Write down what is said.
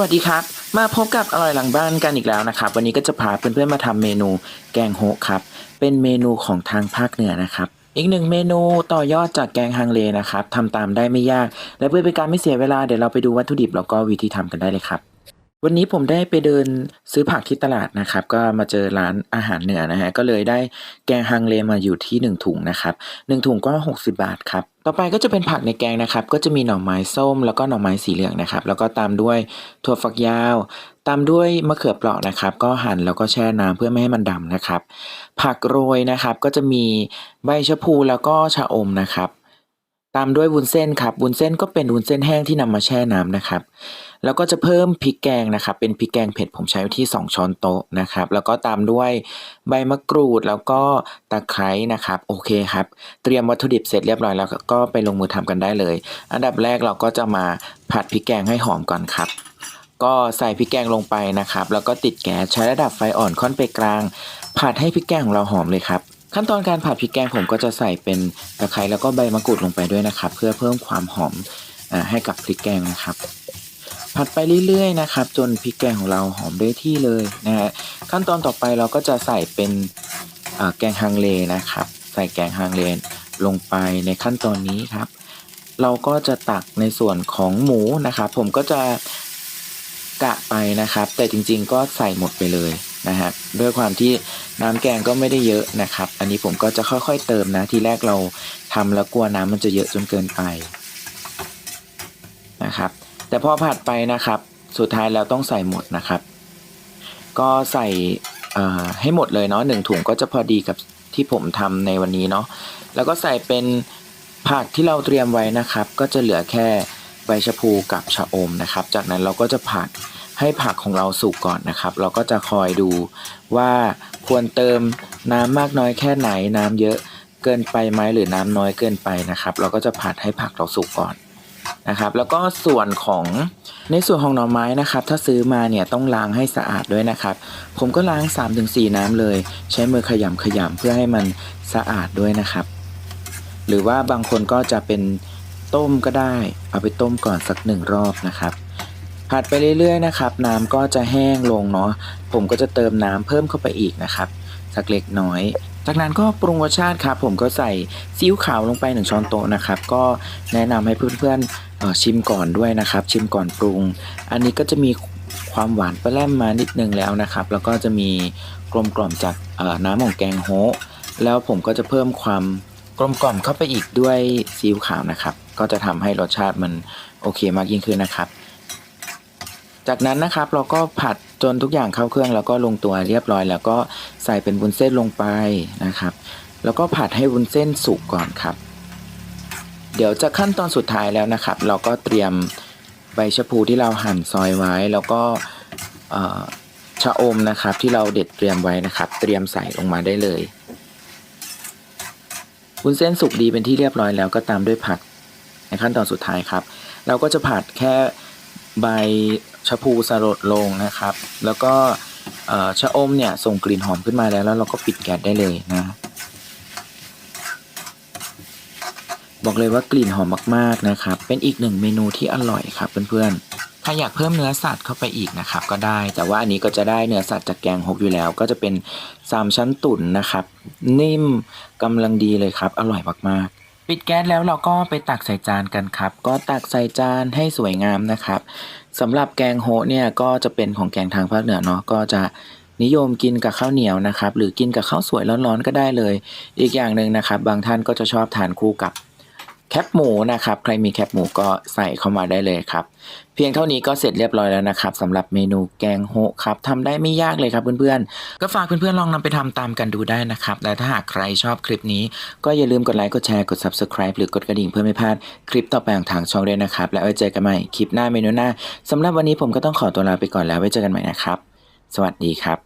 วัสดีครับ มาพบกับอร่อยหลังบ้านกันอีกแล้วนะครับ วันนี้ก็จะพาเพื่อนๆมาทำเมนูแกงโฮะครับ เป็นเมนูของทางภาคเหนือนะครับ อีกหนึ่งเมนูต่อยอดจากแกงฮังเลนะครับทำตามได้ไม่ยาก และเพื่อเป็นการไม่เสียเวลาเดี๋ยวเราไปดูวัตถุดิบแล้วก็วิธีทำกันได้เลยครับ วันนี้ผมได้ไปเดินซื้อผักที่ตลาดนะครับ ก็มาเจอร้านอาหารเหนือนะฮะก็เลยได้แกงฮังเลมาอยู่ที่ 1 ถุงนะครับหนึ่งถุงก็ 60 บาทครับต่อไปก็จะเป็นผักในแกงนะครับ ก็จะมีหน่อไม้ส้ม แล้วก็หน่อไม้สีเหลืองนะครับ แล้วก็ตามด้วยถั่วฝักยาว ตามด้วยมะเขือเปราะนะครับ ก็หั่นแล้วก็แช่น้ำเพื่อไม่ให้มันดำนะครับ ผักโรยนะครับก็จะมีใบชะพูแล้วก็ชะอมนะครับ ตามด้วยวุ้นเส้นครับวุ้นเส้นก็เป็นวุ้นเส้นแห้งที่นำมาแช่น้ำนะครับ แล้วก็จะเพิ่มพริกแกงนะครับ เป็นพริกแกงเผ็ดผมใช้ว้ที่ 2 ช้อนโต๊ะนะครับ แล้วก็ตามด้วยใบมะกรูดแล้วก็ตะไคร้นะครับโอเคครับ เตรียมวัตถุดิบเสร็จเรียบร้อยแล้วก็ไปลงมือทำกันได้เลย อันดับแรกเราก็จะมาผัดพริกแกงให้หอมก่อนครับก็ใส่พริกแกงลงไปนะครับ แล้วก็ติดแก๊สใช้ระดับไฟอ่อนค่อนไปกลาง ผัดให้พริกแกงของเราหอมเลยครับ ขั้นตอนการผัดพริกแกงผมก็จะใส่เป็นตะไคร้แล้วก็ใบมะกรูดลงไปด้วยนะครับ เพื่อเพิ่มความหอมอให้กับพริกแกงนะครับ ผัดไปเรื่อยๆนะครับ จนพริกแกงของเราหอมได้ที่เลยนะฮะขั้นตอนต่อไปเราก็จะใส่เป็นแกงฮังเลนะครับ ใส่แกงฮังเลลงไปในขั้นตอนนี้ครับ เราก็จะตักในส่วนของหมูนะครับ ผมก็จะกะไปนะครับ แต่จริงๆก็ใส่หมดไปเลยนะฮะด้วยความที่ น้ำแกงก็ไม่ได้เยอะนะครับ อันนี้ผมก็จะค่อยๆเติมนะ ทีแรกเราทำแล้วกลัวน้ำมันจะเยอะจนเกินไปนะครับ แต่พอผัดไปนะครับ สุดท้ายแล้วต้องใส่หมดนะครับ ก็ใส่ให้หมดเลยเนาะหนึ่งถุงก็จะพอดีกับที่ผมทำในวันนี้เนาะ แล้วก็ใส่เป็นผักที่เราเตรียมไว้นะครับ ก็จะเหลือแค่ใบชะพูกับชะอมนะครับ จากนั้นเราก็จะผัด ให้ผักของเราสุกก่อนนะครับ เราก็จะคอยดูว่าควรเติมน้ำมากน้อยแค่ไหน น้ำเยอะเกินไปไหมหรือน้ำน้อยเกินไปนะครับ เราก็จะผัดให้ผักเราสุกก่อนนะครับ แล้วก็ส่วนของในส่วนของหน่อไม้นะครับ ถ้าซื้อมาเนี่ยต้องล้างให้สะอาดด้วยนะครับ ผมก็ล้าง 3-4 น้ำเลย ใช้มือขยำขยำเพื่อให้มันสะอาดด้วยนะครับ หรือว่าบางคนก็จะเป็นต้มก็ได้ เอาไปต้มก่อนสักหนึ่งรอบนะครับ ผัดไปเรื่อยๆนะครับ น้ำก็จะแห้งลงเนาะผมก็จะเติมน้ำเพิ่มเข้าไปอีกนะครับสักเล็กน้อย จากนั้นก็ปรุงรสชาติครับผมก็ใส่ซีอิ๊วขาวลงไปหนึ่งช้อนโต๊ะนะครับ ก็แนะนำให้เพื่อนๆชิมก่อนด้วยนะครับ ชิมก่อนปรุง อันนี้ก็จะมีความหวานปลาแรมมานิดนึงแล้วนะครับ แล้วก็จะมีกลมกล่อมจากน้ำของแกงโฮแล้วผมก็จะเพิ่มความกลมกล่อมเข้าไปอีกด้วยซีอิ๊วขาวนะครับ ก็จะทำให้รสชาติมันโอเคมากยิ่งขึ้นนะครับ จากนั้นนะครับเราก็ผัดจนทุกอย่างเข้าเครื่องแล้วก็ลงตัวเรียบร้อย แล้วก็ใส่เป็นวุ้นเส้นลงไปนะครับ แล้วก็ผัดให้วุ้นเส้นสุกก่อนครับ เดี๋ยวจะขั้นตอนสุดท้ายแล้วนะครับ เราก็เตรียมใบชะพูที่เราหั่นซอยไว้ แล้วก็ชะอมนะครับ ที่เราเด็ดเตรียมไว้นะครับ เตรียมใส่ลงมาได้เลยวุ้นเส้นสุกดีเป็นที่เรียบร้อยแล้วก็ตามด้วยผักในขั้นตอนสุดท้ายครับ เราก็จะผัดแค่ใบ ชะพูสลดลงนะครับ แล้วก็ชะอมเนี่ยส่งกลิ่นหอมขึ้นมาแล้วแล้วเราก็ปิดแก๊สได้เลยนะ บอกเลยว่ากลิ่นหอมมากๆนะครับ เป็นอีกหนึ่งเมนูที่อร่อยครับเพื่อนๆถ้าอยากเพิ่มเนื้อสัตว์เข้าไปอีกนะครับ ก็ได้แต่ว่าอันนี้ก็จะได้เนื้อสัตว์จากแกงฮกอยู่แล้ว ก็จะเป็น3ชั้นตุ๋นนะครับ นิ่มกำลังดีเลยครับ อร่อยมากๆปิดแก๊สแล้วเราก็ไปตักใส่จานกันครับ ก็ตักใส่จานให้สวยงามนะครับ สำหรับแกงโฮเนี่ยก็จะเป็นของแกงทางภาคเหนือเนาะก็จะนิยมกินกับข้าวเหนียวนะครับ หรือกินกับข้าวสวยร้อนๆก็ได้เลย อีกอย่างหนึ่งนะครับ บางท่านก็จะชอบทานคู่กับ คปหมูนะครับ ใครมีแคปหมูก็ใส่เข้ามาได้เลยครับ เพียงเท่านี้ก็เสร็จเรียบร้อยแล้วนะครับสำหรับเมนูแกงโฮะครับทำได้ไม่ยากเลยครับเพื่อนๆ ก็ฝากเพื่อนๆลองนำไปทำตามกันดูได้นะครับ และถ้าหากใครชอบคลิปนี้ ก็อย่าลืมกดไลค์ กดแชร์ กด subscribe หรือกดกระดิ่งเพื่อไม่พลาดคลิปต่อไปของทางช่องด้วยนะครับ แล้วไว้เจอกันใหม่คลิปหน้าเมนูหน้าสำหรับวันนี้ผมก็ต้องขอตัวลาไปก่อนแล้วไว้เจอกันใหม่นะครับ สวัสดีครับ